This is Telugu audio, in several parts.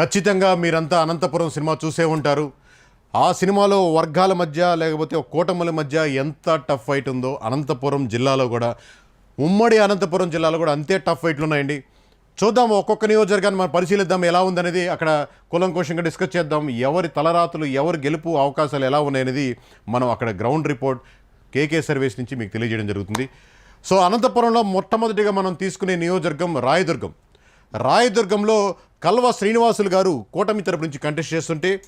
ఖచ్చితంగా మీరంతా అనంతపురం సినిమా చూసే ఉంటారు. ఆ సినిమాలో వర్గాల మధ్య లేకపోతే కూటముల మధ్య ఎంత టఫ్ ఫైట్ ఉందో అనంతపురం జిల్లాలో కూడా ఉమ్మడి అనంతపురం జిల్లాలో కూడా అంతే టఫ్ ఫైట్లు ఉన్నాయండి. చూద్దాం ఒక్కొక్క నియోజకవర్గాన్ని మనం పరిశీలిద్దాం ఎలా ఉందనేది అక్కడ కులంకోశంగా డిస్కస్ చేద్దాం. ఎవరి తలరాతులు ఎవరి గెలుపు అవకాశాలు ఎలా ఉన్నాయనేది మనం అక్కడ గ్రౌండ్ రిపోర్ట్ కేకే సర్వీస్ నుంచి మీకు తెలియజేయడం జరుగుతుంది. సో అనంతపురంలో మొట్టమొదటిగా మనం తీసుకునే నియోజకవర్గం రాయదుర్గం. రాయదుర్గంలో కల్వ శ్రీనివాసులు గారు కూటమి తరపు నుంచి కంటెస్ట్ చేస్తుంటే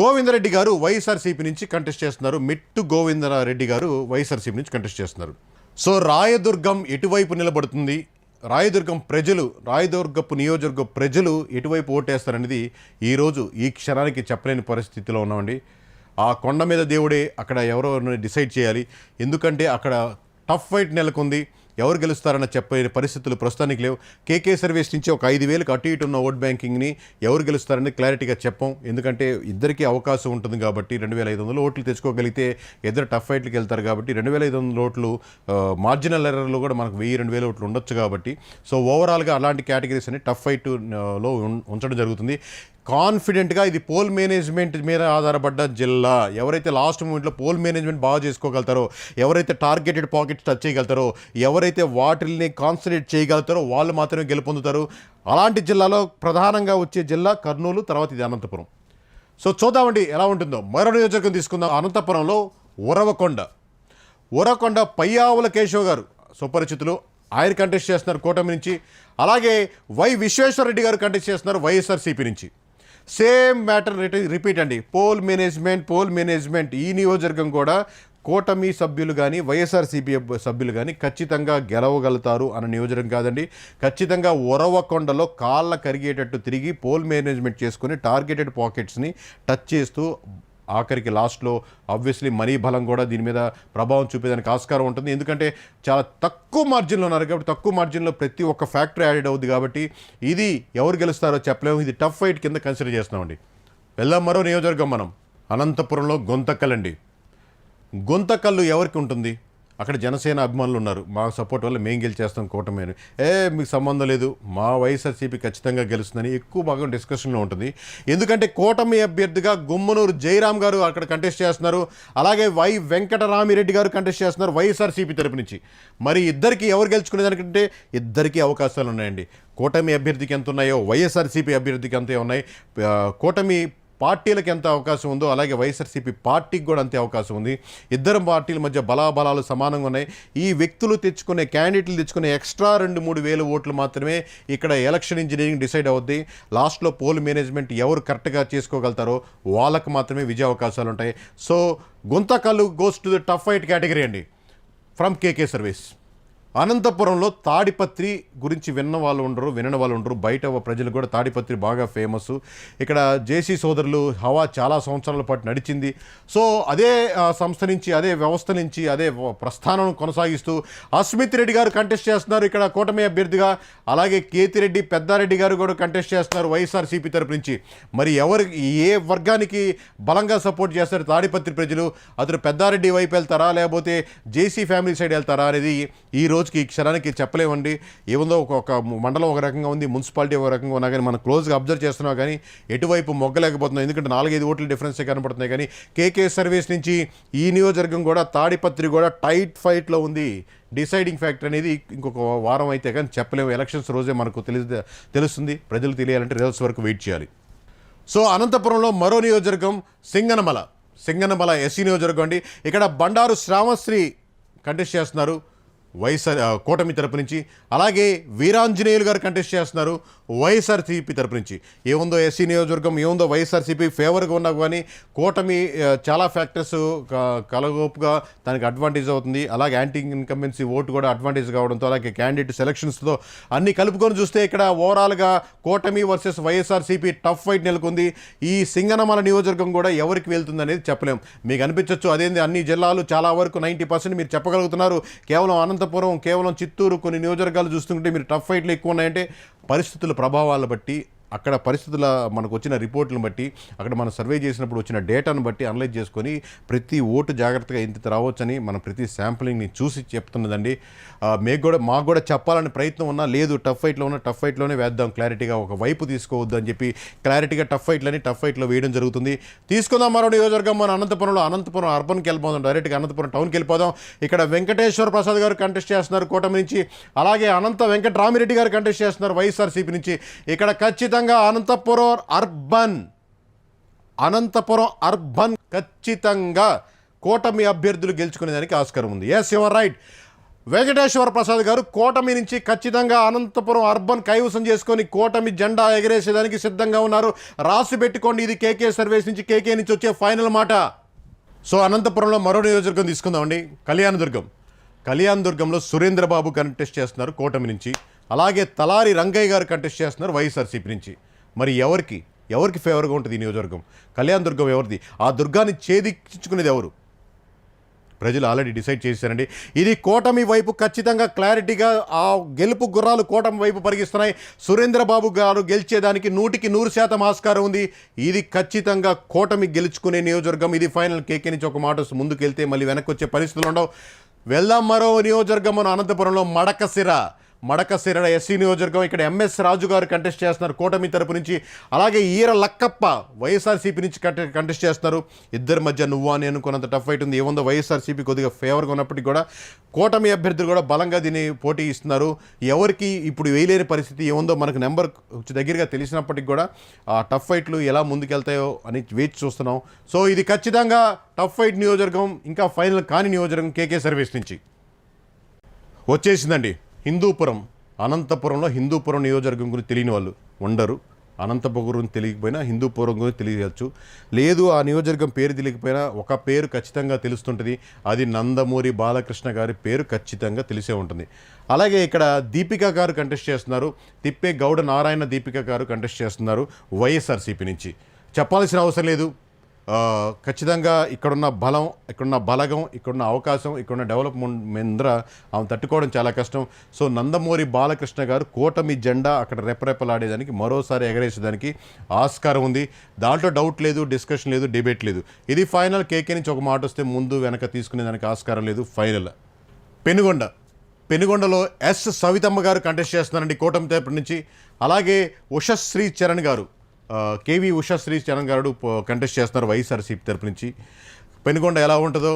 గోవిందరెడ్డి గారు వైఎస్ఆర్సీపీ నుంచి కంటెస్ట్ చేస్తున్నారు. మిట్టు గోవిందరెడ్డి గారు వైఎస్ఆర్సీపీ నుంచి కంటెస్ట్ చేస్తున్నారు. సో రాయదుర్గం ఎటువైపు నిలబడుతుంది? రాయదుర్గం ప్రజలు రాయదుర్గపు నియోజకవర్గ ప్రజలు ఎటువైపు ఓటేస్తారనేది ఈరోజు ఈ క్షణానికి చెప్పలేని పరిస్థితిలో ఉన్నామండి. ఆ కొండ మీద దేవుడే అక్కడ ఎవరో డిసైడ్ చేయాలి? ఎందుకంటే అక్కడ టఫ్ ఫైట్ నెలకొంది. ఎవరు గెలుస్తారన్న చెప్పే పరిస్థితులు ప్రస్తుతానికి లేవు. కేకే సర్వీస్ నుంచి ఒక ఐదు వేలకు అటు ఇటు ఉన్న ఓట్ బ్యాంకింగ్ని ఎవరు గెలుస్తారని క్లారిటీగా చెప్పం. ఎందుకంటే ఇద్దరికీ అవకాశం ఉంటుంది కాబట్టి రెండు వేల ఐదు వందలు ఓట్లు తెచ్చుకోగలిగితే ఇద్దరు టఫ్ ఫైట్లకు వెళ్తారు కాబట్టి రెండు వేల ఐదు వందల ఓట్లు మార్జినల్ ఎర్రర్లు కూడా మనకు వెయ్యి రెండు వేల ఓట్లు ఉండొచ్చు కాబట్టి. సో ఓవరాల్గా అలాంటి కేటగిరీస్ అని టఫ్ ఫైట్లో ఉం- ఉంచడం జరుగుతుంది. కాన్ఫిడెంట్గా ఇది పోల్ మేనేజ్మెంట్ మీద ఆధారపడ్డ జిల్లా. ఎవరైతే లాస్ట్ మూమెంట్లో పోల్ మేనేజ్మెంట్ బాగా చేసుకోగలుగుతారో ఎవరైతే టార్గెటెడ్ పాకెట్స్ టచ్ చేయగలుగుతారో ఎవరైతే వాటిల్ని కాన్సన్ట్రేట్ చేయగలుగుతారో వాళ్ళు మాత్రమే గెలుపొందుతారు. అలాంటి జిల్లాలో ప్రధానంగా వచ్చే జిల్లా కర్నూలు తర్వాత ఇది అనంతపురం. సో చూద్దామండి ఎలా ఉంటుందో. మరో నియోజకవర్గం తీసుకుందాం. అనంతపురంలో ఉరవకొండ. ఉరవకొండ పయ్యావుల కేశవ్ గారు సుపరిచితులు. ఆయన కంటెస్ట్ చేస్తున్నారు కూటమి నుంచి. అలాగే వై విశ్వేశ్వరరెడ్డి గారు కంటెస్ట్ చేస్తున్నారు వైఎస్ఆర్సీపీ నుంచి. సేమ్ మ్యాటర్ రిపీట్ అండి. పోల్ మేనేజ్మెంట్ పోల్ మేనేజ్మెంట్ ఈ నియోజకవర్గం కూడా కూటమి సభ్యులు కానీ వైఎస్ఆర్సీపీ సభ్యులు కానీ ఖచ్చితంగా గెలవగలుగుతారు అన్న నియోజకవర్గం కాదండి. ఖచ్చితంగా ఒరవకొండలో కాళ్ళ కరిగేటట్టు తిరిగి పోల్ మేనేజ్మెంట్ చేసుకుని టార్గెటెడ్ పాకెట్స్ని టచ్ చేస్తూ ఆఖరికి లాస్ట్లో ఆబ్వియస్లీ మనీ బలం కూడా దీని మీద ప్రభావం చూపేదానికి ఆస్కారం ఉంటుంది. ఎందుకంటే చాలా తక్కువ మార్జిన్లో ఉన్నారు కాబట్టి తక్కువ మార్జిన్లో ప్రతి ఒక్క ఫ్యాక్టరీ యాడెడ్ అవుద్ది కాబట్టి ఇది ఎవరు గెలుస్తారో చెప్పలేము. ఇది టఫ్ ఫైట్ కింద కన్సిడర్ చేస్తున్నామండి. వెళ్దాం మరో నియోజకవర్గం మనం. అనంతపురంలో గొంతకల్లండి గొంతకల్లు ఎవరికి ఉంటుంది? అక్కడ జనసేన అభిమానులు ఉన్నారు. మా సపోర్ట్ వల్ల మేము గెలిచేస్తాం కూటమి అని. ఏ మీకు సంబంధం లేదు. మా వైఎస్ఆర్సీపీ ఖచ్చితంగా గెలుస్తుందని ఎక్కువ భాగం డిస్కషన్లో ఉంటుంది. ఎందుకంటే కూటమి అభ్యర్థిగా గుమ్మనూరు జయరామ్ గారు అక్కడ కంటెస్ట్ చేస్తున్నారు. అలాగే వై వెంకటరామిరెడ్డి గారు కంటెస్ట్ చేస్తున్నారు వైఎస్ఆర్సీపీ తరపు నుంచి. మరి ఇద్దరికి ఎవరు గెలుచుకునే దానికంటే ఇద్దరికీ అవకాశాలు ఉన్నాయండి. కూటమి అభ్యర్థికి ఎంత ఉన్నాయో వైఎస్ఆర్సీపీ అభ్యర్థికి అంతే ఉన్నాయి. కూటమి పార్టీలకు ఎంత అవకాశం ఉందో అలాగే వైఎస్ఆర్సీపీ పార్టీకి కూడా అంతే అవకాశం ఉంది. ఇద్దరు పార్టీల మధ్య బలాబలాలు సమానంగా ఉన్నాయి. ఈ వ్యక్తులు తెచ్చుకునే క్యాండిడేట్లు తెచ్చుకునే ఎక్స్ట్రా రెండు మూడు వేల ఓట్లు మాత్రమే ఇక్కడ ఎలక్షన్ ఇంజనీరింగ్ డిసైడ్ అవుద్ది. లాస్ట్లో పోల్ మేనేజ్మెంట్ ఎవరు కరెక్ట్గా చేసుకోగలుగుతారో వాళ్ళకు మాత్రమే విజయ అవకాశాలు ఉంటాయి. So Guntakal goes to the tough fight category అండి. ఫ్రమ్ కేకే సర్వీస్ అనంతపురంలో తాడిపత్రి గురించి విన్న వాళ్ళు ఉండరు వినని వాళ్ళు ఉండరు. బయట ప్రజలు కూడా తాడిపత్రి బాగా ఫేమస్. ఇక్కడ జేసీ సోదరులు హవా చాలా సంవత్సరాల పాటు నడిచింది. సో అదే సంస్థ నుంచి అదే వ్యవస్థ నుంచి అదే ప్రస్థానం కొనసాగిస్తూ అస్మిత్ రెడ్డి గారు కంటెస్ట్ చేస్తున్నారు ఇక్కడ కూటమి అభ్యర్థిగా. అలాగే కేతిరెడ్డి పెద్దారెడ్డి గారు కూడా కంటెస్ట్ చేస్తున్నారు వైఎస్ఆర్సీపీ తరపు నుంచి. మరి ఎవరు ఏ వర్గానికి బలంగా సపోర్ట్ చేస్తారు తాడిపత్రి ప్రజలు? అతను పెద్దారెడ్డి వైపు వెళ్తారా? లేకపోతే జేసీ ఫ్యామిలీ సైడ్ వెళ్తారా అనేది ఈ రోజుకి ఈ క్షణానికి చెప్పలేమండి. ఏముందో ఒక మండలం ఒక రకంగా ఉంది మున్సిపాలిటీ ఒక రకంగా ఉన్నా కానీ మనం క్లోజ్గా అబ్జర్వ్ చేస్తున్నాం కానీ ఎటువైపు మొగ్గలేకపోతున్నాం ఎందుకంటే నాలుగైదు ఓట్ల డిఫరెన్సే కనపడుతున్నాయి. కానీ కేకే సర్వీస్ నుంచి ఈ నియోజకవర్గం కూడా తాడిపత్రి కూడా టైట్ ఫైట్లో ఉంది. డిసైడింగ్ ఫ్యాక్టర్ అనేది ఇంకొక వారం అయితే కానీ చెప్పలేము. ఎలక్షన్స్ రోజే మనకు తెలి తెలుస్తుంది. ప్రజలు తెలియాలంటే రిజల్ట్స్ వరకు వెయిట్ చేయాలి. సో అనంతపురంలో మరో నియోజకవర్గం సింగనమల. సింగనమల ఎస్సీ నియోజకవర్గం అండి. ఇక్కడ బండారు శ్రావశ్రీ కంటెస్ట్ చేస్తున్నారు. వైఎస్ఆర్ కూటమి తరపు నుంచి. అలాగే వీరాంజనేయులు గారు కంటెస్ట్ చేస్తున్నారు వైఎస్ఆర్సీపీ తరపు నుంచి. ఏముందో ఎస్సీ నియోజకవర్గం ఏముందో వైఎస్ఆర్సీపీ ఫేవర్గా ఉన్నా కానీ కూటమి చాలా ఫ్యాక్టర్స్ కలగోపుగా దానికి అడ్వాంటేజ్ అవుతుంది. అలాగే యాంటీ ఇన్కంబెన్సీ ఓటు కూడా అడ్వాంటేజ్ కావడంతో అలాగే క్యాండిడేట్ సెలక్షన్స్తో అన్ని కలుపుకొని చూస్తే ఇక్కడ ఓవరాల్గా కూటమి వర్సెస్ వైఎస్ఆర్సీపీ టఫ్ ఫైట్ నెలకొంది. ఈ సింగనమల నియోజకవర్గం కూడా ఎవరికి వెళ్తుంది అనేది చెప్పలేము మీకు అనిపించవచ్చు అదేంది అన్ని జిల్లాలు చాలా వరకు నైంటీ పర్సెంట్ మీరు చెప్పగలుగుతున్నారు. కేవలం అనంతపురం కేవలం చిత్తూరు కొన్ని నియోజకవర్గాలు చూస్తుంటే మీరు టఫ్ ఫైట్లు ఎక్కువ ఉన్నాయంటే పరిస్థితుల ప్రభావాలను బట్టి అక్కడ పరిస్థితుల మనకు వచ్చిన రిపోర్ట్లను బట్టి అక్కడ మనం సర్వే చేసినప్పుడు వచ్చిన డేటాను బట్టి అనలైజ్ చేసుకొని ప్రతి ఓటు జాగ్రత్తగా ఇంత రావచ్చని మనం ప్రతి శాంపులింగ్ని చూసి చెప్తున్నదండి. మీకు కూడా మాకు కూడా చెప్పాలని ప్రయత్నం ఉన్నా లేదు. టఫ్ ఫైట్లో ఉన్న టఫ్ ఫైట్లోనే వేద్దాం. క్లారిటీగా ఒక వైపు తీసుకోవద్దు అని చెప్పి క్లారిటీగా టఫ్ ఫైట్లని టఫ్ ఫైట్లో వేయడం జరుగుతుంది. తీసుకుందాం మరో నియోజకవర్గం. మన అనంతపురంలో అనంతపురం అర్బన్కి వెళ్ళిపోదాం. డైరెక్ట్గా అనంతపురం టౌన్కి వెళ్ళిపోదాం. ఇక్కడ వెంకటేశ్వర ప్రసాద్ గారు కంటెస్ట్ చేస్తున్నారు కూటమి నుంచి. అలాగే అనంత వెంకటరామిరెడ్డి గారు కంటెస్ట్ చేస్తున్నారు వైఎస్ఆర్సీపీ నుంచి. ఇక్కడ ఖచ్చితంగా అనంతపురం అర్బన్. అనంతపురం అర్బన్ ఖచ్చితంగా కూటమి అభ్యర్థులు గెలుచుకునేదానికి ఆస్కారం ఉంది. Yes your right Venkateswara Prasad గారు కూటమి నుంచి ఖచ్చితంగా అనంతపురం అర్బన్ కైవసం చేసుకొని కూటమి జెండా ఎగరేసేదానికి సిద్ధంగా ఉన్నారు. రాసి పెట్టుకోండి ఇది కేకే సర్వీస్ నుంచి కేకే నుంచి వచ్చే ఫైనల్ మాట. సో అనంతపురంలో మరో నియోజకవర్గం తీసుకుందామండి. కళ్యాణదుర్గం. కళ్యాణదుర్గంలో సురేంద్రబాబు కంటెస్ట్ చేస్తున్నారు కూటమి నుంచి. అలాగే తలారి రంగయ్య గారు కంటెస్ట్ చేస్తున్నారు వైఎస్ఆర్సీపీ నుంచి. మరి ఎవరికి? ఎవరికి ఫేవర్గా ఉంటుంది ఈ నియోజకవర్గం? కళ్యాణదుర్గం ఎవరిది? ఆ దుర్గాన్ని ఛేదించుకునేది ఎవరు? ప్రజలు ఆల్రెడీ డిసైడ్ చేశారండి. ఇది కూటమి వైపు ఖచ్చితంగా క్లారిటీగా ఆ గెలుపు గుర్రాలు కూటమి వైపు పరిగిస్తున్నాయి. సురేంద్రబాబు గారు గెలిచేదానికి నూటికి నూరు శాతం ఆస్కారం ఉంది. ఇది ఖచ్చితంగా కూటమి గెలుచుకునే నియోజకవర్గం. ఇది ఫైనల్ కేకే నుంచి ఒక మాట ముందుకు వెళ్తే మళ్ళీ వెనక్కి వచ్చే పరిస్థితులు ఉండవు. వెళ్దాం మరో నియోజకవర్గం మన అనంతపురంలో మడకసిరా మడకసిర ఎస్సీ నియోజకవర్గం ఇక్కడ ఎంఎస్ రాజు గారు కంటెస్ట్ చేస్తున్నారు. కూటమి తరపు నుంచి అలాగే ఈర లక్కప్ప వైఎస్ఆర్సీపీ నుంచి కంటె కంటెస్ట్ చేస్తున్నారు. ఇద్దరి మధ్య నువ్వా అని అనుకున్నంత టఫ్ ఫైట్ ఉంది. ఏముందో వైఎస్ఆర్సీపీ కొద్దిగా ఫేవర్గా ఉన్నప్పటికీ కూడా కూటమి అభ్యర్థులు కూడా బలంగా దీన్ని పోటీ ఇస్తున్నారు. ఎవరికి ఇప్పుడు వేయలేని పరిస్థితి ఏముందో మనకు నెంబర్ దగ్గరగా తెలిసినప్పటికీ కూడా ఆ టఫ్ ఫైట్లు ఎలా ముందుకెళ్తాయో అని వేచి చూస్తున్నాం. సో ఇది ఖచ్చితంగా టఫ్ ఫైట్ నియోజకవర్గం ఇంకా ఫైనల్ కాని నియోజకవర్గం కేకే సర్వీస్ నుంచి. వచ్చేసిందండి. హిందూపురం అనంతపురంలో హిందూపురం నియోజకవర్గం గురించి తెలియని వాళ్ళు ఉండరు. అనంతపురం గురించి తెలియకపోయినా హిందూపురం గురించి తెలియచ్చు. లేదు ఆ నియోజకవర్గం పేరు తెలియకపోయినా ఒక పేరు ఖచ్చితంగా తెలుస్తుంటుంది. అది నందమూరి బాలకృష్ణ గారి పేరు ఖచ్చితంగా తెలిసే ఉంటుంది. అలాగే ఇక్కడ దీపిక గారు కంటెస్ట్ చేస్తున్నారు. తిప్పే గౌడ నారాయణ దీపిక గారు కంటెస్ట్ చేస్తున్నారు వైఎస్ఆర్సీపీ నుంచి. చెప్పాల్సిన అవసరం లేదు. ఖచ్చితంగా ఇక్కడున్న బలం ఇక్కడున్న బలగం ఇక్కడున్న అవకాశం ఇక్కడున్న డెవలప్మెంట్ మీద ఆమె తట్టుకోవడం చాలా కష్టం. సో నందమూరి బాలకృష్ణ గారు కూటమి జెండా అక్కడ రెపరెపలాడేదానికి మరోసారి ఎగరేసేదానికి ఆస్కారం ఉంది. దాంట్లో డౌట్ లేదు డిస్కషన్ లేదు డిబేట్ లేదు. ఇది ఫైనల్ కేకే నుంచి ఒక మాట వస్తే ముందు వెనక తీసుకునేదానికి ఆస్కారం లేదు ఫైనల్. పెనుగొండ. పెనుగొండలో ఎస్. సవితమ్మ గారు కంటెస్ట్ చేస్తున్నారండి కూటమి తరపు నుంచి. అలాగే ఉషశ్రీ చరణ్ గారు. కేవీ ఉషశ్రీ చరణ్ గారు కంటెస్ట్ చేస్తున్నారు వైఎస్ఆర్సీపీ తరపు నుంచి. పెనుగొండ ఎలా ఉంటుందో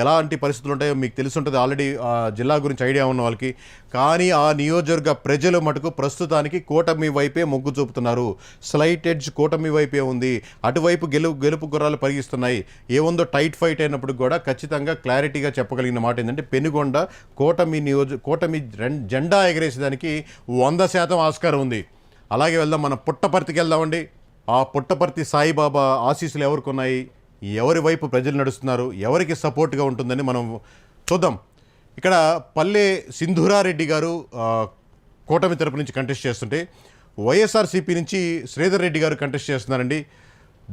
ఎలాంటి పరిస్థితులు ఉంటాయో మీకు తెలిసి ఉంటుంది ఆల్రెడీ ఆ జిల్లా గురించి ఐడియా ఉన్న వాళ్ళకి. కానీ ఆ నియోజకవర్గ ప్రజలు మటుకు ప్రస్తుతానికి కూటమి వైపే మొగ్గు చూపుతున్నారు. స్లైట్ ఎడ్జ్ కూటమి వైపే ఉంది. అటువైపు గెలుపు గెలుపు గుర్రాలు పరిగిస్తున్నాయి. ఏముందో టైట్ ఫైట్ అయినప్పుడు కూడా ఖచ్చితంగా క్లారిటీగా చెప్పగలిగిన మాట ఏంటంటే పెనుగొండ కూటమి నియోజ కూటమి జెండా ఎగరేసేదానికి వంద శాతం ఆస్కారం ఉంది. అలాగే వెళ్దాం మనం పుట్టపర్తికి వెళ్దామండి. ఆ పుట్టపర్తి సాయిబాబా ఆశీస్సులు ఎవరికి ఉన్నాయి ఎవరి వైపు ప్రజలు నడుస్తున్నారు? ఎవరికి సపోర్ట్గా ఉంటుందని మనం చూద్దాం. ఇక్కడ పల్లె సింధురారెడ్డి గారు కూటమి తరపు నుంచి కంటెస్ట్ చేస్తుంటే వైఎస్ఆర్సీపీ నుంచి శ్రీధర్ రెడ్డి గారు కంటెస్ట్ చేస్తున్నారండి.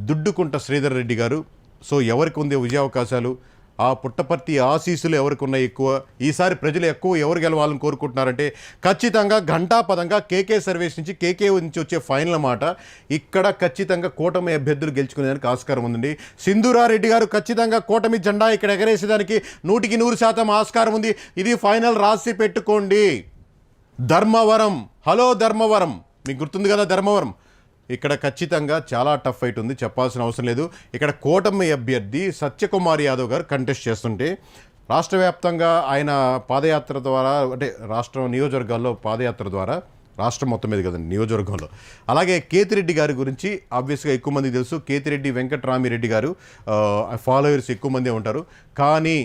దుడ్డుకుంట శ్రీధర్ రెడ్డి గారు. సో ఎవరికి ఉంది విజయావకాశాలు? ఆ పుట్టపర్తి ఆశీస్సులు ఎవరికి ఉన్నాయి ఎక్కువ? ఈసారి ప్రజలు ఎక్కువ ఎవరు గెలవాలని కోరుకుంటున్నారంటే ఖచ్చితంగా ఘంటాపదంగా కేకే సర్వీస్ నుంచి కేకే నుంచి వచ్చే ఫైనల్ మాట ఇక్కడ ఖచ్చితంగా కూటమి అభ్యర్థులు గెలుచుకునేదానికి ఆస్కారం ఉందండి. సింధూరారెడ్డి గారు ఖచ్చితంగా కూటమి జెండా ఇక్కడ ఎగరేసేదానికి నూటికి నూరు శాతం ఆస్కారం ఉంది. ఇది ఫైనల్ రాసి పెట్టుకోండి. ధర్మవరం. హలో ధర్మవరం. మీకు గుర్తుంది కదా ధర్మవరం? ఇక్కడ ఖచ్చితంగా చాలా టఫ్ ఫైట్ ఉంది చెప్పాల్సిన అవసరం లేదు. ఇక్కడ కూటమి అభ్యర్థి సత్యకుమార్ యాదవ్ గారు కంటెస్ట్ చేస్తుంటే రాష్ట్ర వ్యాప్తంగా ఆయన పాదయాత్ర ద్వారా అంటే రాష్ట్రం నియోజకవర్గాల్లో పాదయాత్ర ద్వారా రాష్ట్రం మొత్తం మీద కదండి నియోజకవర్గంలో. అలాగే కేతిరెడ్డి గారి గురించి ఆబ్వియస్గా ఎక్కువ మంది తెలుసు. కేతిరెడ్డి వెంకట్రామిరెడ్డి గారు ఫాలోయర్స్ ఎక్కువ మందే ఉంటారు. కానీ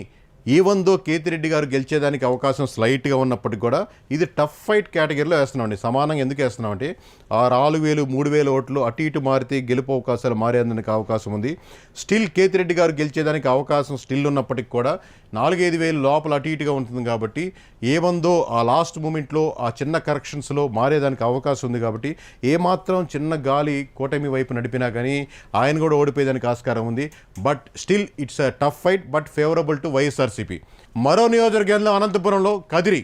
ఈవెన్ దో కేతిరెడ్డి గారు గెలిచేదానికి అవకాశం స్లైట్గా ఉన్నప్పటికీ కూడా ఇది టఫ్ ఫైట్ కేటగిరీలో వేస్తున్నామండి. సమానంగా ఎందుకు వేస్తున్నామంటే ఆ నాలుగు వేలు మూడు వేల ఓట్లు అటు ఇటు మారితే గెలుపు అవకాశాలు మారేందుకు అవకాశం ఉంది. స్టిల్ కేతిరెడ్డి గారు గెలిచేదానికి అవకాశం స్టిల్ ఉన్నప్పటికీ కూడా నాలుగైదు వేలు లోపల అటు ఇటుగా ఉంటుంది కాబట్టి ఏమందో ఆ లాస్ట్ మూమెంట్లో ఆ చిన్న కరెక్షన్స్లో మారేదానికి అవకాశం ఉంది కాబట్టి ఏమాత్రం చిన్న గాలి కూటమి వైపు నడిపినా కానీ ఆయన కూడా ఓడిపోయేదానికి ఆస్కారం ఉంది. But still it's a tough fight but favourable to YSRCP మరో నియోజకవర్గంలో అనంతపురంలో కదిరి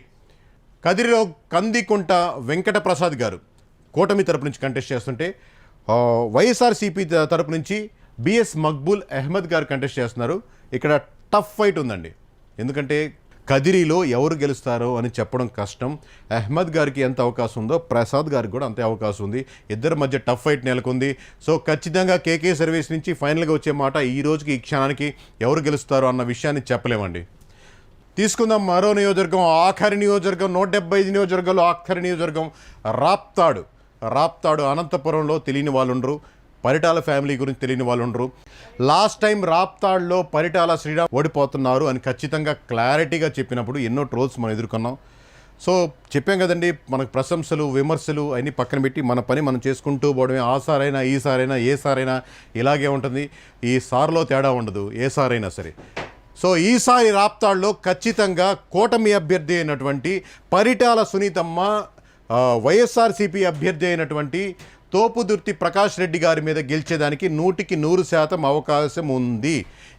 కదిరిలో కందికుంట వెంకట ప్రసాద్ గారు కూటమి తరపు నుంచి కంటెస్ట్ చేస్తుంటే వైఎస్ఆర్సీపీ తరపు నుంచి బిఎస్ మక్బూల్ అహ్మద్ గారు కంటెస్ట్ చేస్తున్నారు. ఇక్కడ టఫ్ ఫైట్ ఉందండి. ఎందుకంటే కదిరిలో ఎవరు గెలుస్తారో అని చెప్పడం కష్టం. అహ్మద్ గారికి ఎంత అవకాశం ఉందో ప్రసాద్ గారికి కూడా అంతే అవకాశం ఉంది. ఇద్దరి మధ్య టఫ్ ఫైట్ నెలకొంది. సో ఖచ్చితంగా కేకే సర్వీస్ నుంచి ఫైనల్గా వచ్చే మాట ఈ రోజుకి ఈ క్షణానికి ఎవరు గెలుస్తారో అన్న విషయాన్ని చెప్పలేమండి. తీసుకుందాం మరో నియోజకవర్గం ఆఖరి నియోజకవర్గం నూట డెబ్బై ఐదు నియోజకవర్గాలు ఆఖరి నియోజకవర్గం రాప్తాడు. రాప్తాడు అనంతపురంలో తెలియని వాళ్ళు ఉండరు పరిటాల ఫ్యామిలీ గురించి తెలియని వాళ్ళు ఉండరు. లాస్ట్ టైం రాప్తాడ్లో పరిటాల శ్రీరామ్ ఓడిపోతున్నారు అని ఖచ్చితంగా క్లారిటీగా చెప్పినప్పుడు ఎన్నో ట్రోల్స్ మనం ఎదుర్కొన్నాం. సో చెప్పాం కదండి మనకు ప్రశంసలు విమర్శలు అన్నీ పక్కన పెట్టి మన పని మనం చేసుకుంటూ పోవడమే. ఆ సారైనా ఈ సారైనా ఏ సారైనా ఇలాగే ఉంటుంది. ఈ సార్లో తేడా ఉండదు ఏ సారైనా సరే. సో ఈసారి రాప్తాడ్లో ఖచ్చితంగా కూటమి అభ్యర్థి అయినటువంటి పరిటాల సునీతమ్మ వైఎస్ఆర్సీపీ అభ్యర్థి అయినటువంటి తోపుదుర్తి ప్రకాష్ రెడ్డి గారి మీద గెలిచేదానికి నూటికి నూరు శాతం అవకాశం ఉంది.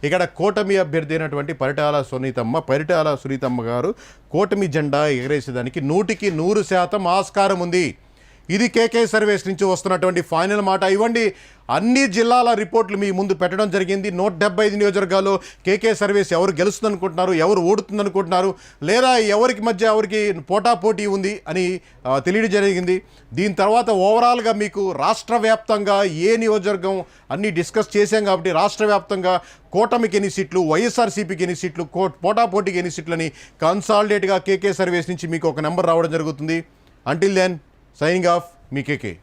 ఇక్కడ కూటమి అభ్యర్థి అయినటువంటి పరిటాల సునీతమ్మ పరిటాల సునీతమ్మ గారు కూటమి జెండా ఎగరేసేదానికి నూటికి నూరు శాతం ఆస్కారం ఉంది. ఇది కేకే సర్వేస్ నుంచి వస్తున్నటువంటి ఫైనల్ మాట. ఇవ్వండి అన్ని జిల్లాల రిపోర్ట్లు మీ ముందు పెట్టడం జరిగింది. నూట డెబ్బై ఐదు నియోజకవర్గాల్లో కేకే సర్వేస్ ఎవరు గెలుస్తుందనుకుంటున్నారు ఎవరు ఓడుతుందనుకుంటున్నారు లేదా ఎవరికి మధ్య ఎవరికి పోటా పోటీ ఉంది అని తెలియడం జరిగింది. దీని తర్వాత ఓవరాల్గా మీకు రాష్ట్ర వ్యాప్తంగా ఏ నియోజకవర్గం అన్నీ డిస్కస్ చేశాం కాబట్టి రాష్ట్ర వ్యాప్తంగా కూటమికి ఎన్ని సీట్లు వైఎస్ఆర్సీపీకి ఎన్ని సీట్లు పోటా పోటీకి ఎన్ని సీట్లని కన్సాలిడేట్గా కేకే సర్వేస్ నుంచి మీకు ఒక నెంబర్ రావడం జరుగుతుంది. అంటిల్ దెన్ సైనింగ్ ఆఫ్ మీ కేకే